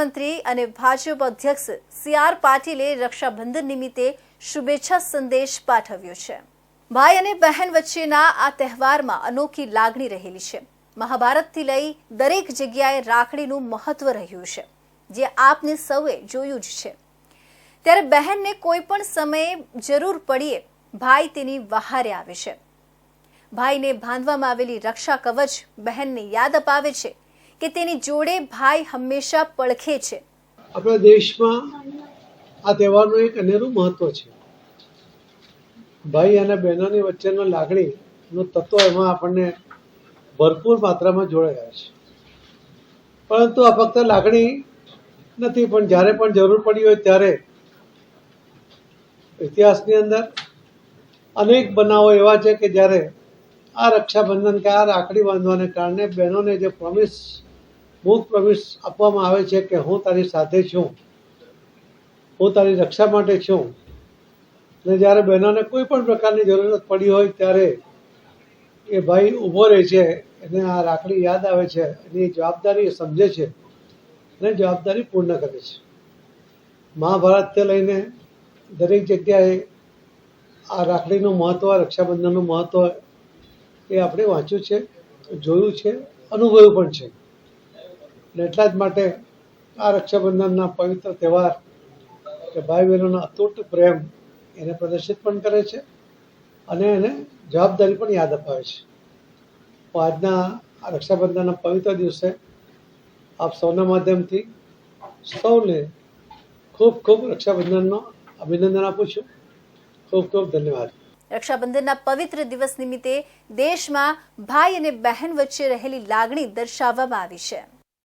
મુખ્યમંત્રી અને ભાજપ અધ્યક્ષ સી આર પાટીલે રક્ષાબંધન નિમિત્તે શુભેચ્છા સંદેશ પાઠવ્યો છે. ભાઈ અને બહેન વચ્ચેના આ તહેવારમાં અનોખી લાગણી રહેલી છે. મહાભારતથી લઈ દરેક જગ્યાએ રાખડીનું મહત્વ રહ્યું છે, જે આપને સૌએ જોયું જ છે. ત્યારે બહેનને કોઈ પણ સમયે જરૂર પડીએ ભાઈ તેની વહારે આવે છે. ભાઈને બાંધવામાં આવેલી રક્ષા કવચ બહેનને યાદ અપાવે છે કે તેની જોડે ભાઈ હંમેશા પડખે છે. આપણા દેશમાં આ તહેવારનું એક અનેરું મહત્વ છે. ભાઈ અને બહેનોની વચ્ચેનો લાગણીનું તત્વ એમાં આપણને ભરપૂર માત્રામાં જોડાયા છે. પરંતુ આ ફક્ત લાગણી નથી, પણ જ્યારે પણ જરૂર પડી હોય ત્યારે ઇતિહાસની અંદર અનેક બનાવો એવા છે કે જ્યારે આ રક્ષાબંધન કે આ રાખડી બાંધવાને કારણે બહેનોને જે પ્રોમિસ મૂક પ્રવેશ આપવામાં આવે છે કે હું તારી સાથે છું. હું તારી રક્ષા માટે છું. અને જ્યારે બહેનોને કોઈ પણ પ્રકારની જરૂરત પડી હોય ત્યારે એ ભાઈ ઊભો રહે છે, એને આ રાખડી યાદ આવે છે, એની જવાબદારી એ સમજે છે, અને જવાબદારી પૂર્ણ કરે છે. મહાભારતથી લઈને દરેક જગ્યાએ આ રાખડીનું મહત્ત્વ રક્ષાબંધનનું મહત્ત્વ એ આપણે વાંચ્યું છે, જોયું છે, અનુભવ્યું પણ છે. એટલા જ માટે આ રક્ષાબંધનના પવિત્ર તહેવાર કે ભાઈ બહેનોનો અતૂટ પ્રેમ એને પ્રદર્શિત પણ કરે છે અને એને જવાબદારી પણ યાદ અપાવે છે. તો આજના આ રક્ષાબંધનના પવિત્ર દિવસે આપ સૌના માધ્યમથી સૌને ખૂબ ખૂબ રક્ષાબંધનનો અભિનંદન આપું છું. ખૂબ ખૂબ ધન્યવાદ. રક્ષાબંધનના પવિત્ર દિવસ નિમિત્તે દેશમાં ભાઈ અને બહેન વચ્ચે રહેલી લાગણી દર્શાવવામાં આવી છે.